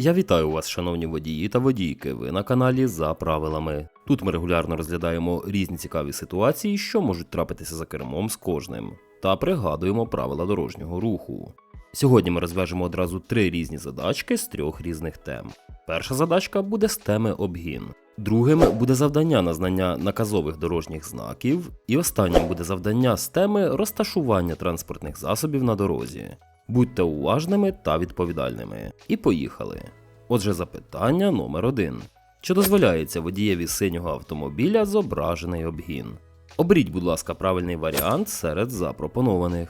Я вітаю вас, шановні водії та водійки. Ви на каналі за правилами. Тут ми регулярно розглядаємо різні цікаві ситуації, що можуть трапитися за кермом з кожним, та пригадуємо правила дорожнього руху. Сьогодні ми розв'яжемо одразу три різні задачки з трьох різних тем. Перша задачка буде з теми обгін. Другим буде завдання на знання наказових дорожніх знаків, і останнім буде завдання з теми розташування транспортних засобів на дорозі. Будьте уважними та відповідальними. І поїхали. Отже, запитання номер один. Чи дозволяється водієві синього автомобіля зображений обгін? Оберіть, будь ласка, правильний варіант серед запропонованих.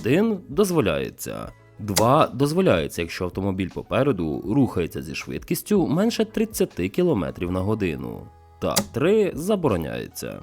1. Дозволяється. 2. Дозволяється, якщо автомобіль попереду рухається зі швидкістю менше 30 км на годину. Та 3. Забороняється.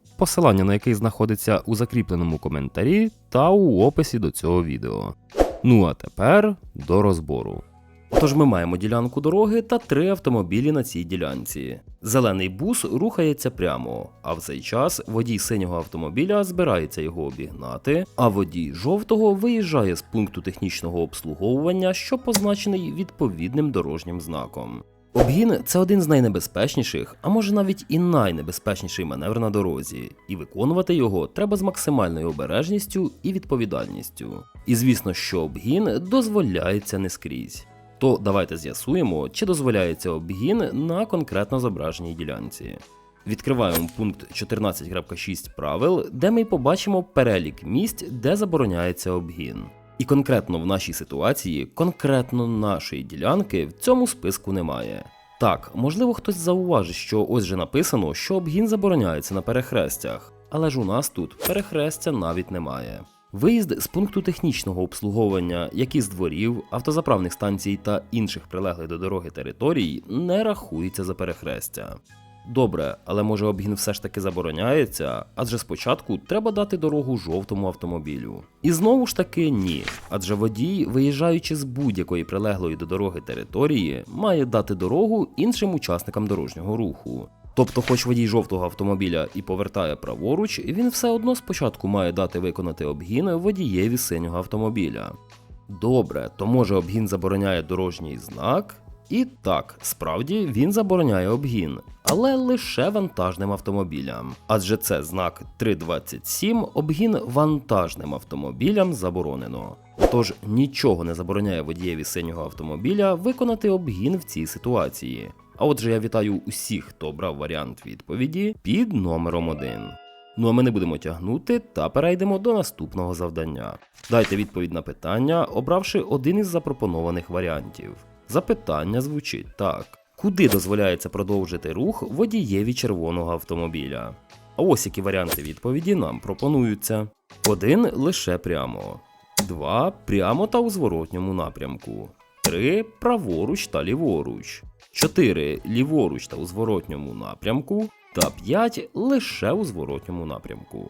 посилання на який знаходиться у закріпленому коментарі та у описі до цього відео. Ну а тепер до розбору. Отож ми маємо ділянку дороги та три автомобілі на цій ділянці. Зелений бус рухається прямо, а в цей час водій синього автомобіля збирається його обігнати, а водій жовтого виїжджає з пункту технічного обслуговування, що позначений відповідним дорожнім знаком. Обгін це один з найнебезпечніших, а може навіть і найнебезпечніший маневр на дорозі, і виконувати його треба з максимальною обережністю і відповідальністю. І звісно, що обгін дозволяється не скрізь. То давайте з'ясуємо, чи дозволяється обгін на конкретно зображеній ділянці. Відкриваємо пункт 14.6 правил, де ми побачимо перелік місць, де забороняється обгін. І конкретно в нашій ситуації, конкретно нашої ділянки в цьому списку немає. Так, можливо, хтось зауважить, що ось же написано, що обгін забороняється на перехрестях, але ж у нас тут перехрестя навіть немає. Виїзд з пункту технічного обслуговування, як і з дворів, автозаправних станцій та інших прилеглих до дороги територій, не рахується за перехрестя. Добре, але може обгін все ж таки забороняється, адже спочатку треба дати дорогу жовтому автомобілю. І знову ж таки ні, адже водій, виїжджаючи з будь-якої прилеглої до дороги території, має дати дорогу іншим учасникам дорожнього руху. Тобто, хоч водій жовтого автомобіля і повертає праворуч, він все одно спочатку має дати виконати обгін водієві синього автомобіля. Добре, то може обгін забороняє дорожній знак? І так, справді він забороняє обгін, але лише вантажним автомобілям. Адже це знак 327 обгін вантажним автомобілям заборонено. Отож нічого не забороняє водієві синього автомобіля виконати обгін в цій ситуації. А отже, я вітаю усіх, хто обрав варіант відповіді під номером 1. Ну а ми не будемо тягнути та перейдемо до наступного завдання. Дайте відповідь на питання, обравши один із запропонованих варіантів. Запитання звучить так: куди дозволяється продовжити рух водієві червоного автомобіля? А ось які варіанти відповіді нам пропонуються: один лише прямо, два прямо та у зворотньому напрямку, три праворуч та ліворуч, чотири ліворуч та у зворотньому напрямку, та 5 лише у зворотньому напрямку.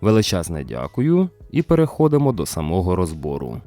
Величезне дякую і переходимо до самого розбору.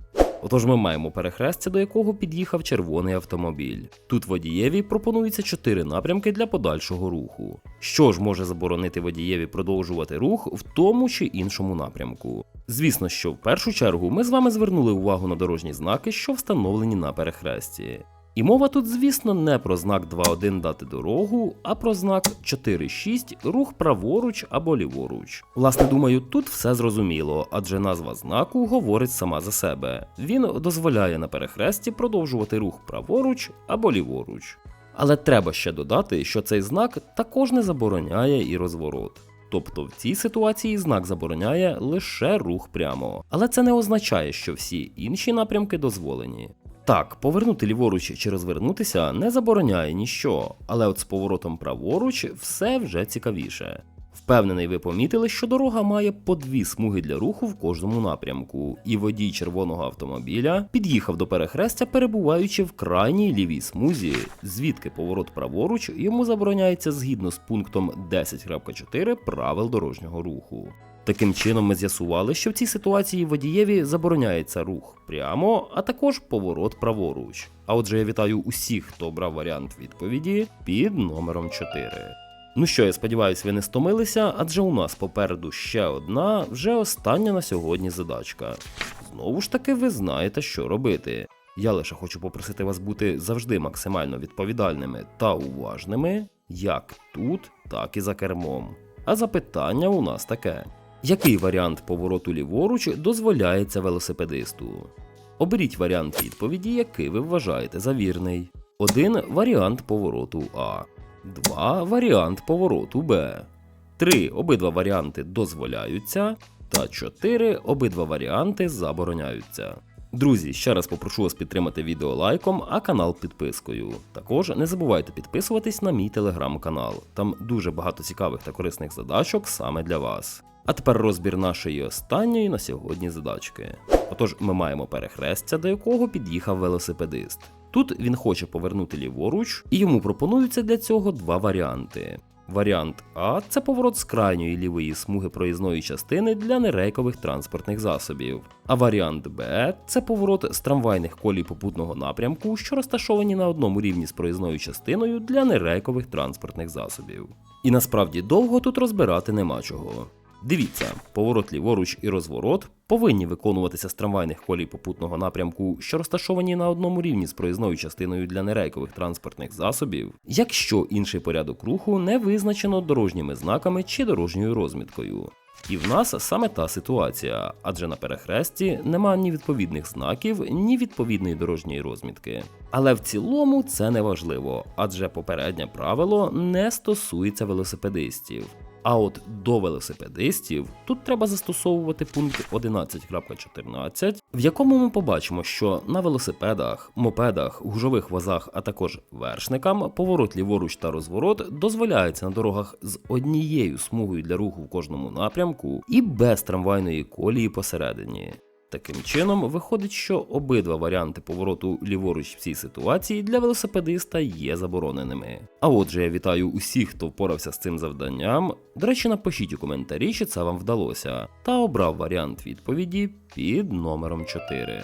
Отож, ми маємо перехрестя, до якого під'їхав червоний автомобіль. Тут водієві пропонується чотири напрямки для подальшого руху. Що ж може заборонити водієві продовжувати рух в тому чи іншому напрямку? Звісно, що в першу чергу ми з вами звернули увагу на дорожні знаки, що встановлені на перехресті. І мова тут, звісно, не про знак 2.1 дати дорогу, а про знак 4.6 рух праворуч або ліворуч. Власне, думаю, тут все зрозуміло, адже назва знаку говорить сама за себе. Він дозволяє на перехресті продовжувати рух праворуч або ліворуч. Але треба ще додати, що цей знак також не забороняє і розворот. Тобто в цій ситуації знак забороняє лише рух прямо. Але це не означає, що всі інші напрямки дозволені. Так, повернути ліворуч чи розвернутися не забороняє ніщо, але от з поворотом праворуч все вже цікавіше. Впевнений, ви помітили, що дорога має по дві смуги для руху в кожному напрямку, і водій червоного автомобіля під'їхав до перехрестя, перебуваючи в крайній лівій смузі, звідки поворот праворуч йому забороняється згідно з пунктом 10.4 правил дорожнього руху. Таким чином, ми з'ясували, що в цій ситуації водієві забороняється рух прямо, а також поворот праворуч. А отже, я вітаю усіх, хто обрав варіант відповіді під номером 4. Ну що, я сподіваюся, ви не стомилися, адже у нас попереду ще одна, вже остання на сьогодні задачка. Знову ж таки, ви знаєте, що робити. Я лише хочу попросити вас бути завжди максимально відповідальними та уважними, як тут, так і за кермом. А запитання у нас таке: який варіант повороту ліворуч дозволяється велосипедисту? Оберіть варіант відповіді, який ви вважаєте за вірний. Один варіант повороту А. 2. Варіант повороту Б. 3. Обидва варіанти дозволяються. Та 4. Обидва варіанти забороняються. Друзі, ще раз попрошу вас підтримати відео лайком, а канал підпискою. Також не забувайте підписуватись на мій телеграм-канал. Там дуже багато цікавих та корисних задачок саме для вас. А тепер розбір нашої останньої на сьогодні задачки. Отож, ми маємо перехрестя, до якого під'їхав велосипедист. Тут він хоче повернути ліворуч, і йому пропонуються для цього два варіанти. Варіант А це поворот з крайньої лівої смуги проїзної частини для нерейкових транспортних засобів. А варіант Б це поворот з трамвайних колій попутного напрямку, що розташовані на одному рівні з проїзною частиною для нерейкових транспортних засобів. І насправді довго тут розбирати нема чого. Дивіться, поворот ліворуч і розворот повинні виконуватися з трамвайних колій попутного напрямку, що розташовані на одному рівні з проїзною частиною для нерейкових транспортних засобів, якщо інший порядок руху не визначено дорожніми знаками чи дорожньою розміткою. І в нас саме та ситуація, адже на перехресті нема ні відповідних знаків, ні відповідної дорожньої розмітки. Але в цілому це не важливо, адже попереднє правило не стосується велосипедистів. А от до велосипедистів тут треба застосовувати пункт 11.14, в якому ми побачимо, що на велосипедах, мопедах, гужових возах, а також вершникам поворот ліворуч та розворот дозволяється на дорогах з однією смугою для руху в кожному напрямку і без трамвайної колії посередині. Таким чином, виходить, що обидва варіанти повороту ліворуч в цій ситуації для велосипедиста є забороненими. А отже, я вітаю усіх, хто впорався з цим завданням. До речі, напишіть у коментарі, чи це вам вдалося, та обрав варіант відповіді під номером 4.